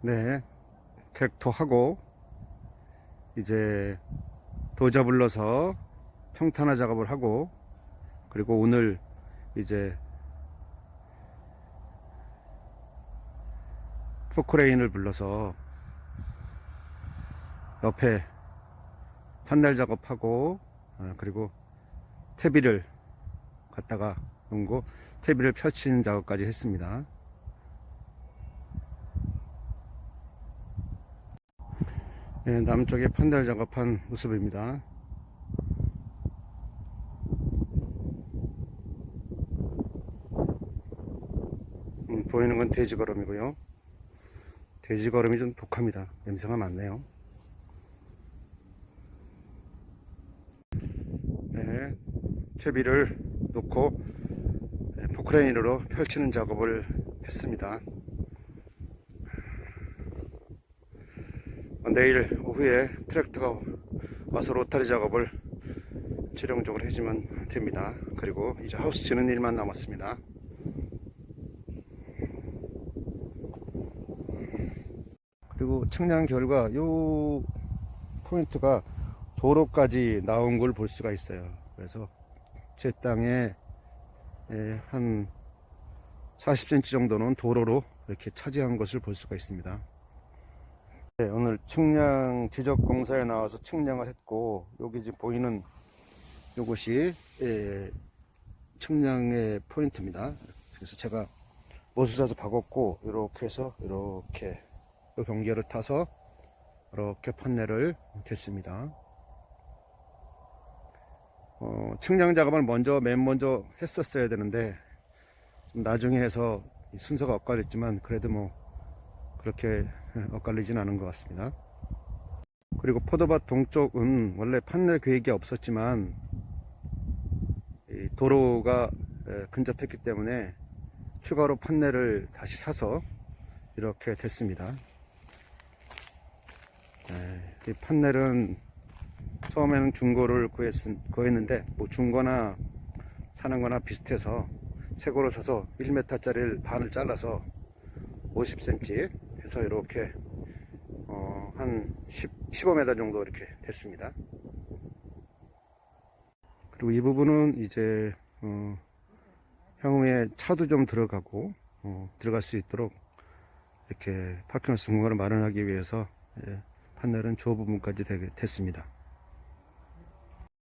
네, 객토하고 이제 도자 불러서 평탄화 작업을 하고 그리고 오늘 이제 포크레인을 불러서 옆에 판넬 작업하고 어, 그리고 태비를 갖다가 놓고 태비를 펼치는 작업까지 했습니다. 네, 남쪽에 판넬 작업한 모습입니다. 음, 보이는 건 돼지걸음이고요. 돼지걸음이 좀 독합니다. 냄새가 많네요. 네, 퇴비를 놓고 네, 포크레인으로 펼치는 작업을 했습니다. 내일 오후에 트랙터가 와서 로타리 작업을 최종적으로 해주면 됩니다. 그리고 이제 하우스 지는 일만 남았습니다. 그리고 측량 결과 요 포인트가 도로까지 나온 걸 볼 수가 있어요. 그래서 제 땅에 예, 한 40cm 정도는 도로로 이렇게 차지한 것을 볼 수가 있습니다. 네, 오늘 측량 지적 공사에 나와서 측량을 했고 여기 지금 보이는 요것이 예, 측량의 포인트입니다. 그래서 제가 못을 사서 박았고 이렇게 해서 이렇게 요 경계를 타서 이렇게 판넬을 댔습니다. 어, 측량 작업을 먼저 맨 먼저 했었어야 되는데 좀 나중에 해서 이 순서가 엇갈렸지만 그래도 뭐 그렇게 엇갈리진 않은 것 같습니다. 그리고 포도밭 동쪽은 원래 판넬 계획이 없었지만 이 도로가 에, 근접했기 때문에 추가로 판넬을 다시 사서 이렇게 됐습니다. 네, 이 판넬은 처음에는 중고를 구했, 구했는데 뭐 중고나 사는 거나 비슷해서 새거를 사서 1m짜리를 반을 잘라서 50cm 해서 이렇게 어, 한 10, 15m 정도 이렇게 됐습니다. 그리고 이 부분은 이제 어, 향후에 차도 좀 들어가고 어, 들어갈 수 있도록 이렇게 파킹할 수 공간을 마련하기 위해서 예, 판넬은 저 부분까지 되게 됐습니다.